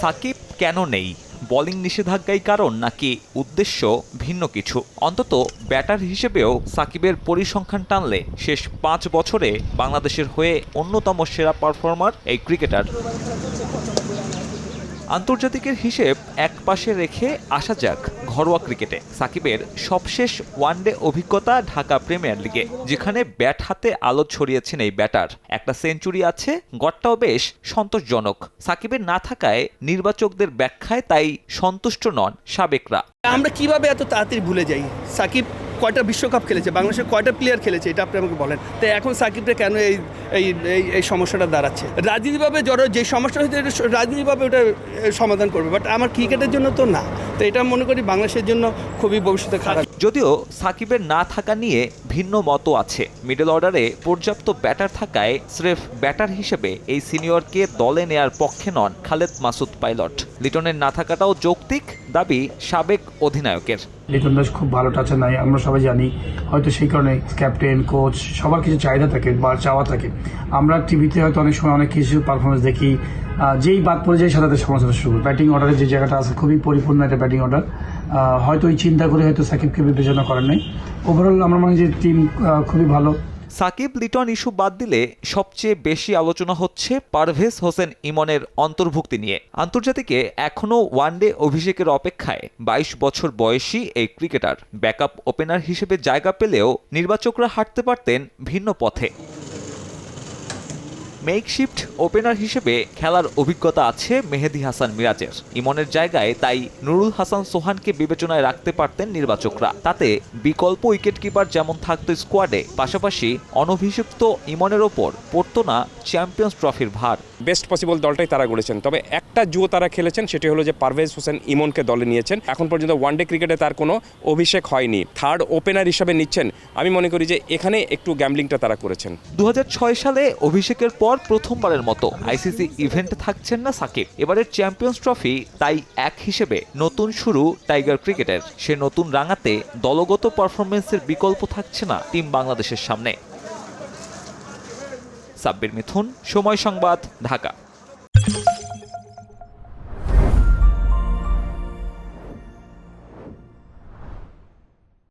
সাকিব কেন নেই? বোলিং নিষেধাজ্ঞাই কারণ নাকি উদ্দেশ্য ভিন্ন কিছু? অন্তত ব্যাটার হিসেবেও সাকিবের পরিসংখ্যান টানলে শেষ পাঁচ বছরে বাংলাদেশের হয়ে অন্যতম সেরা পারফর্মার এই ক্রিকেটার। আন্তর্জাতিকের হিসেব এক পাশে রেখে আসা যাক ঘরোয়া ক্রিকেটে সাকিবের সবশেষ ওয়ানডে অভিজ্ঞতা ঢাকা প্রিমিয়ার লিগে, যেখানে ব্যাট হাতে আলো ছড়িয়েছেন এই ব্যাটার। একটা সেঞ্চুরি আছে, গড়টাও বেশ সন্তোষজনক। সাকিবের না থাকায় নির্বাচকদের ব্যাখ্যায় তাই সন্তুষ্ট নন সাবেকরা। আমরা কীভাবে এত তাড়াতাড়ি ভুলে যাই? সাকিব কয়টা বিশ্বকাপ খেলেছে বাংলাদেশের কয়টা প্লেয়ার খেলেছে, এটা আপনি আমাকে বলেন। তো এখন সাকিবরা কেন এই এই, এই- সমস্যাটা দাঁড়াচ্ছে? রাজনীতিভাবে জড়ো, যে সমস্যা হয়েছে, এটা রাজনীতিভাবে ওটা সমাধান করবে বাট আমার ক্রিকেটের জন্য তো না। তো এটা মনে করি বাংলাদেশের জন্য খুবই ভবিষ্যতে খারাপ। যদিও সাকিবের না থাকা নিয়ে ভিন্ন মত আছে। মিডল অর্ডারে পর্যাপ্ত ব্যাটার থাকায় স্রেফ ব্যাটার হিসেবে এই সিনিয়রকে দলে নেয়ার পক্ষে নন খালেদ মাসুদ পাইলট। লিটনের না থাকাটাও যৌক্তিক দাবি সাবেক অধিনায়কের। লিটন দাস খুব ভালো টাচে নাই, আমরা সবাই জানি। হয়তো সেই কারণে ক্যাপ্টেন কোচ সবার কিছু চাহিদা থাকে বা চাওয়া থাকে। আমরা টিভিতে হয়তো অনেক সময় অনেক কিছু পারফরমেন্স দেখি। যেই বাদ পড়ে যায় সাথে সমালোচনা শুরু। ব্যাটিং অর্ডারের যে জায়গাটা আছে, খুবই পরিপূর্ণ একটা ব্যাটিং অর্ডার হয়তো ওই চিন্তা করে হয়তো সাকিবকে বিবেচনা করেন নাই। ওভারঅল আমরা মনে হয় যে টিম খুবই ভালো। সাকিব লিটন ইস্যু বাদ দিলে সবচেয়ে বেশি আলোচনা হচ্ছে পারভেজ হোসেন ইমনের অন্তর্ভুক্তি নিয়ে। আন্তর্জাতিকে এখনও ওয়ানডে অভিষেকের অপেক্ষায় বাইশ বছর বয়সী এই ক্রিকেটার। ব্যাকআপ ওপেনার হিসেবে জায়গা পেলেও নির্বাচকরা হাঁটতে পারতেন ভিন্ন পথে। মেকশিফট ওপেনার হিসেবে খেলার অভিজ্ঞতা আছে মেহেদি হাসান মিরাজের। ইমনের জায়গায় তাই নুরুল হাসান সোহানকে বিবেচনায় রাখতে পারতেন নির্বাচকরা। তাতে বিকল্প উইকেটকিপার যেমন থাকতো স্কোয়াডে পাশাপাশি অনভিষিক্ত ইমনের ওপর পড়তো না চ্যাম্পিয়ন্স ট্রফির ভার। বেস্ট পসিবল দলটাই তারা গড়েছেন। তবে একটা জুয়ো তারা খেলেছেন সেটি হলো যে পারভেজ হোসেন ইমনকে দলে নিয়েছেন। এখন পর্যন্ত ওয়ানডে ক্রিকেটে তার কোনো অভিষেক হয়নি। থার্ড ওপেনার হিসাবে নিচ্ছেন। আমি মনে করি যে এখানে একটু গ্যাম্বলিংটা তারা করেছেন। দু হাজার ছয় সালে অভিষেকের পর প্রথমবারের মতো আইসিসি ইভেন্টে থাকছেন না সাকিব। এবারের চ্যাম্পিয়ন্স ট্রফি তাই এক হিসেবে নতুন শুরু টাইগার ক্রিকেটের সে নতুন রাঙাতে দলগত পারফরমেন্সের বিকল্প থাকছে না টিম বাংলাদেশের সামনে। সাব্বির মিথুন, সময় সংবাদ, ঢাকা।